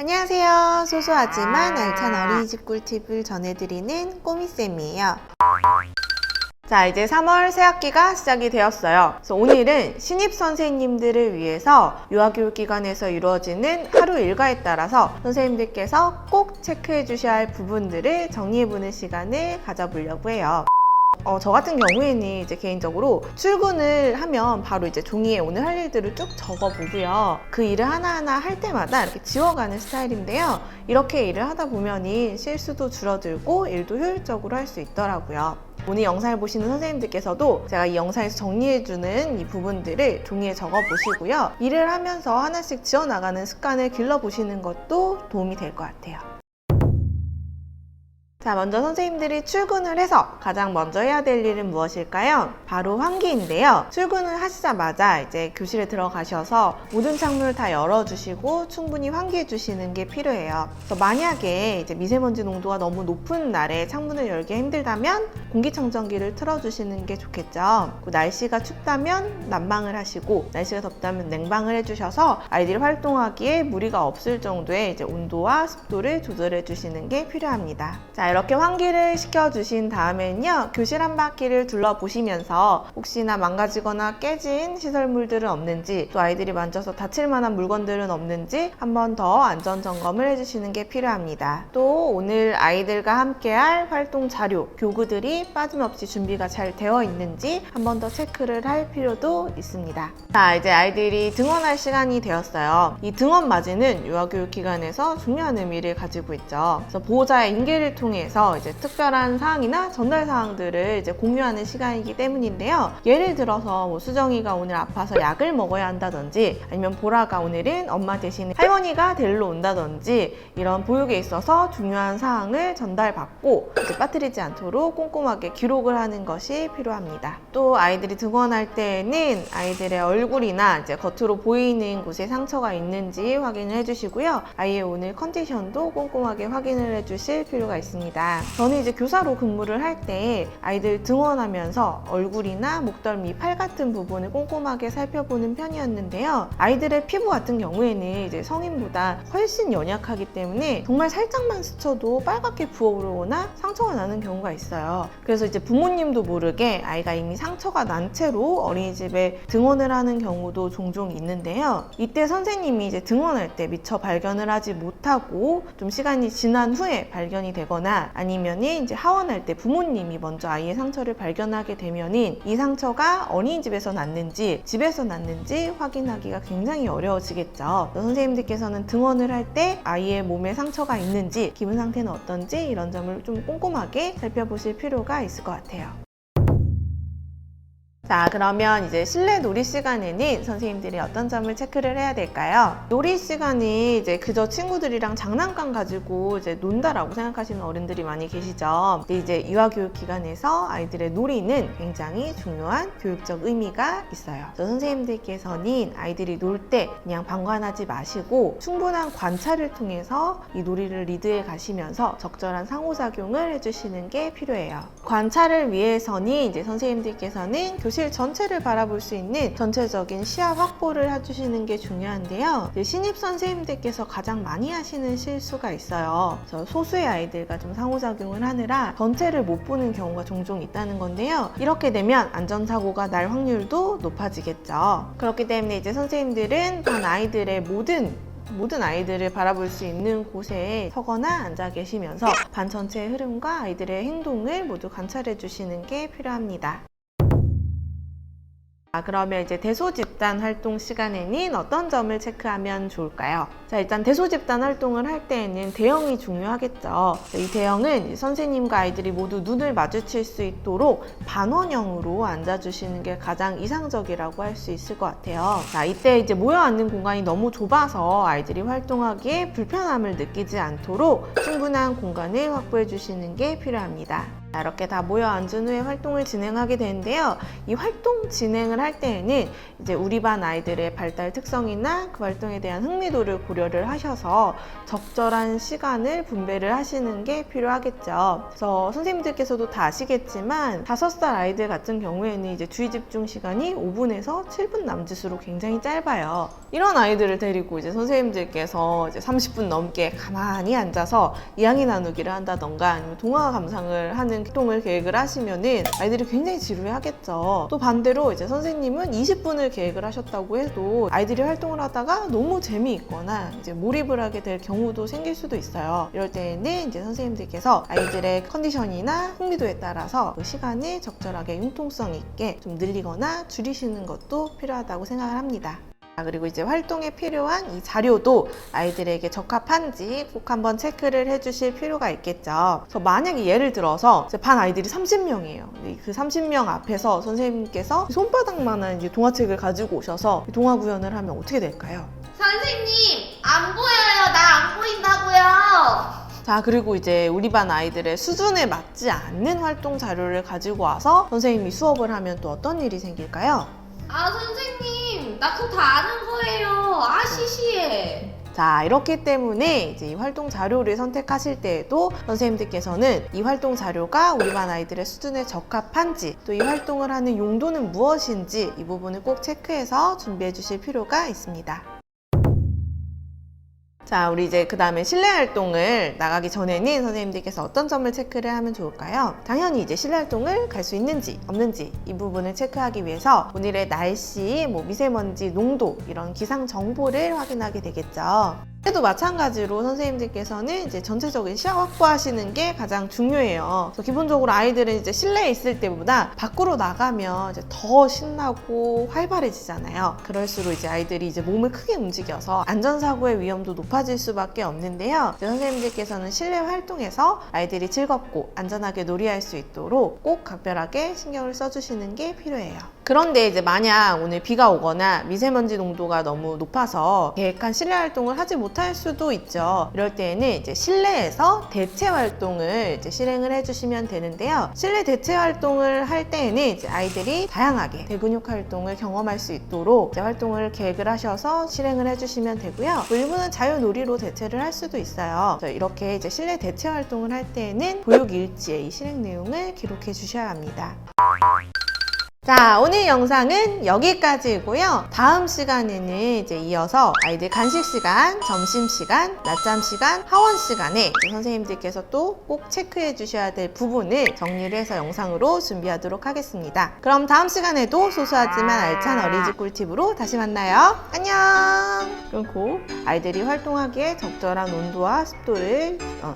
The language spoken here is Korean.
안녕하세요. 소소하지만 알찬 어린이집 꿀팁을 전해드리는 꼬미쌤이에요. 자, 이제 3월 새 학기가 시작이 되었어요. 그래서 오늘은 신입 선생님들을 위해서 유아교육 기관에서 이루어지는 하루 일과에 따라서 선생님들께서 꼭 체크해 주셔야 할 부분들을 정리해보는 시간을 가져보려고 해요. 어, 저 같은 경우에는 이제 개인적으로 출근을 하면 바로 이제 종이에 오늘 할 일들을 쭉 적어보고요. 그 일을 하나하나 할 때마다 이렇게 지워가는 스타일인데요. 이렇게 일을 하다 보면이 실수도 줄어들고 일도 효율적으로 할 수 있더라고요. 오늘 영상을 보시는 선생님들께서도 제가 이 영상에서 정리해주는 이 부분들을 종이에 적어보시고요. 일을 하면서 하나씩 지워나가는 습관을 길러보시는 것도 도움이 될 것 같아요. 자, 먼저 선생님들이 출근을 해서 가장 먼저 해야 될 일은 무엇일까요? 바로 환기인데요. 출근을 하시자마자 이제 교실에 들어가셔서 모든 창문을 다 열어주시고 충분히 환기해 주시는 게 필요해요. 그래서 만약에 이제 미세먼지 농도가 너무 높은 날에 창문을 열기 힘들다면 공기청정기를 틀어주시는 게 좋겠죠. 그 날씨가 춥다면 난방을 하시고 날씨가 덥다면 냉방을 해주셔서 아이들이 활동하기에 무리가 없을 정도의 이제 온도와 습도를 조절해 주시는 게 필요합니다. 자, 이렇게 환기를 시켜주신 다음에는요, 교실 한 바퀴를 둘러보시면서 혹시나 망가지거나 깨진 시설물들은 없는지, 또 아이들이 만져서 다칠 만한 물건들은 없는지 한 번 더 안전 점검을 해주시는 게 필요합니다. 또 오늘 아이들과 함께할 활동 자료, 교구들이 빠짐없이 준비가 잘 되어 있는지 한 번 더 체크를 할 필요도 있습니다. 자, 이제 아이들이 등원할 시간이 되었어요. 이 등원 맞이는 유아교육 기관에서 중요한 의미를 가지고 있죠. 그래서 보호자의 인계를 통해 서 이제 특별한 사항이나 전달 사항들을 이제 공유하는 시간이기 때문인데요. 예를 들어서 뭐 수정이가 오늘 아파서 약을 먹어야 한다든지 아니면 보라가 오늘은 엄마 대신 할머니가 데리러 온다든지 이런 보육에 있어서 중요한 사항을 전달받고 이제 빠뜨리지 않도록 꼼꼼하게 기록을 하는 것이 필요합니다. 또 아이들이 등원할 때에는 아이들의 얼굴이나 이제 겉으로 보이는 곳에 상처가 있는지 확인을 해주시고요. 아이의 오늘 컨디션도 꼼꼼하게 확인을 해주실 필요가 있습니다. 저는 이제 교사로 근무를 할 때 아이들 등원하면서 얼굴이나 목덜미, 팔 같은 부분을 꼼꼼하게 살펴보는 편이었는데요. 아이들의 피부 같은 경우에는 이제 성인보다 훨씬 연약하기 때문에 정말 살짝만 스쳐도 빨갛게 부어오르거나 상처가 나는 경우가 있어요. 그래서 이제 부모님도 모르게 아이가 이미 상처가 난 채로 어린이집에 등원을 하는 경우도 종종 있는데요. 이때 선생님이 이제 등원할 때 미처 발견을 하지 못하고 좀 시간이 지난 후에 발견이 되거나 아니면 이제 하원할 때 부모님이 먼저 아이의 상처를 발견하게 되면은 이 상처가 어린이집에서 났는지 집에서 났는지 확인하기가 굉장히 어려워지겠죠. 선생님들께서는 등원을 할 때 아이의 몸에 상처가 있는지 기분 상태는 어떤지 이런 점을 좀 꼼꼼하게 살펴보실 필요가 있을 것 같아요. 자, 그러면 이제 실내 놀이 시간에는 선생님들이 어떤 점을 체크를 해야 될까요? 놀이 시간이 이제 그저 친구들이랑 장난감 가지고 이제 논다라고 생각하시는 어른들이 많이 계시죠. 근데 이제 유아교육 기관에서 아이들의 놀이는 굉장히 중요한 교육적 의미가 있어요. 선생님들께서는 아이들이 놀 때 그냥 방관하지 마시고 충분한 관찰을 통해서 이 놀이를 리드해 가시면서 적절한 상호작용을 해주시는 게 필요해요. 관찰을 위해서는 이제 선생님들께서는 교실 전체를 바라볼 수 있는 전체적인 시야 확보를 해주시는 게 중요한데요. 신입 선생님들께서 가장 많이 하시는 실수가 있어요. 소수의 아이들과 좀 상호작용을 하느라 전체를 못 보는 경우가 종종 있다는 건데요. 이렇게 되면 안전사고가 날 확률도 높아지겠죠. 그렇기 때문에 이제 선생님들은 반 아이들의 모든 모든 아이들을 바라볼 수 있는 곳에 서거나 앉아 계시면서 반 전체의 흐름과 아이들의 행동을 모두 관찰해 주시는 게 필요합니다. 아, 그러면 이제 대소집단 활동 시간에는 어떤 점을 체크하면 좋을까요? 자, 일단 대소집단 활동을 할 때에는 대형이 중요하겠죠. 이 대형은 선생님과 아이들이 모두 눈을 마주칠 수 있도록 반원형으로 앉아주시는 게 가장 이상적이라고 할 수 있을 것 같아요. 자, 이때 이제 모여 앉는 공간이 너무 좁아서 아이들이 활동하기에 불편함을 느끼지 않도록 충분한 공간을 확보해 주시는 게 필요합니다. 자, 이렇게 다 모여 앉은 후에 활동을 진행하게 되는데요. 이 활동 진행을 할 때에는 이제 우리 반 아이들의 발달 특성이나 그 활동에 대한 흥미도를 고려를 하셔서 적절한 시간을 분배를 하시는 게 필요하겠죠. 그래서 선생님들께서도 다 아시겠지만 다섯 살 아이들 같은 경우에는 이제 주의 집중 시간이 5분에서 7분 남짓으로 굉장히 짧아요. 이런 아이들을 데리고 이제 선생님들께서 이제 30분 넘게 가만히 앉아서 이야기 나누기를 한다던가 아니면 동화 감상을 하는 활동을 계획을 하시면은 아이들이 굉장히 지루해하겠죠. 또 반대로 이제 선생님은 20분을 계획을 하셨다고 해도 아이들이 활동을 하다가 너무 재미있거나 이제 몰입을 하게 될 경우도 생길 수도 있어요. 이럴 때는 이제 선생님들께서 아이들의 컨디션이나 흥미도에 따라서 그 시간을 적절하게 융통성 있게 좀 늘리거나 줄이시는 것도 필요하다고 생각을 합니다. 아, 그리고 이제 활동에 필요한 이 자료도 아이들에게 적합한지 꼭 한번 체크를 해주실 필요가 있겠죠. 그래서 만약에 예를 들어서 반 아이들이 30명이에요. 그 30명 앞에서 선생님께서 손바닥만한 이제 동화책을 가지고 오셔서 동화 구연을 하면 어떻게 될까요? 선생님, 안 보여요. 나 안 보인다고요. 자, 그리고 이제 우리 반 아이들의 수준에 맞지 않는 활동 자료를 가지고 와서 선생님이 수업을 하면 또 어떤 일이 생길까요? 아, 선생님, 나 그거 다 아는 거예요. 아, 시시해. 자, 이렇기 때문에 이제 이 활동 자료를 선택하실 때에도 선생님들께서는 이 활동 자료가 우리 반 아이들의 수준에 적합한지 또 이 활동을 하는 용도는 무엇인지 이 부분을 꼭 체크해서 준비해 주실 필요가 있습니다. 자, 우리 이제 그 다음에 실내 활동을 나가기 전에는 선생님들께서 어떤 점을 체크를 하면 좋을까요? 당연히 이제 실내 활동을 갈 수 있는지 없는지 이 부분을 체크하기 위해서 오늘의 날씨, 뭐 미세먼지 농도 이런 기상 정보를 확인하게 되겠죠. 때도 마찬가지로 선생님들께서는 이제 전체적인 시야 확보하시는 게 가장 중요해요. 기본적으로 아이들은 이제 실내에 있을 때보다 밖으로 나가면 이제 더 신나고 활발해지잖아요. 그럴수록 이제 아이들이 이제 몸을 크게 움직여서 안전사고의 위험도 높아질 수밖에 없는데요. 선생님들께서는 실내 활동에서 아이들이 즐겁고 안전하게 놀이할 수 있도록 꼭 각별하게 신경을 써주시는 게 필요해요. 그런데 이제 만약 오늘 비가 오거나 미세먼지 농도가 너무 높아서 계획한 실내 활동을 하지 못할 수도 있죠. 이럴 때에는 이제 실내에서 대체 활동을 이제 실행을 해주시면 되는데요. 실내 대체 활동을 할 때에는 이제 아이들이 다양하게 대근육 활동을 경험할 수 있도록 이제 활동을 계획을 하셔서 실행을 해주시면 되고요. 또 일부는 자유놀이로 대체를 할 수도 있어요. 이렇게 이제 실내 대체 활동을 할 때에는 보육 일지에 이 실행 내용을 기록해 주셔야 합니다. 자, 오늘 영상은 여기까지고요. 다음 시간에는 이제 이어서 아이들 간식 시간, 점심 시간, 낮잠 시간, 하원 시간에 선생님들께서 또 꼭 체크해 주셔야 될 부분을 정리를 해서 영상으로 준비하도록 하겠습니다. 그럼 다음 시간에도 소소하지만 알찬 어린이집 꿀팁으로 다시 만나요. 안녕! 끊고 아이들이 활동하기에 적절한 온도와 습도를 어,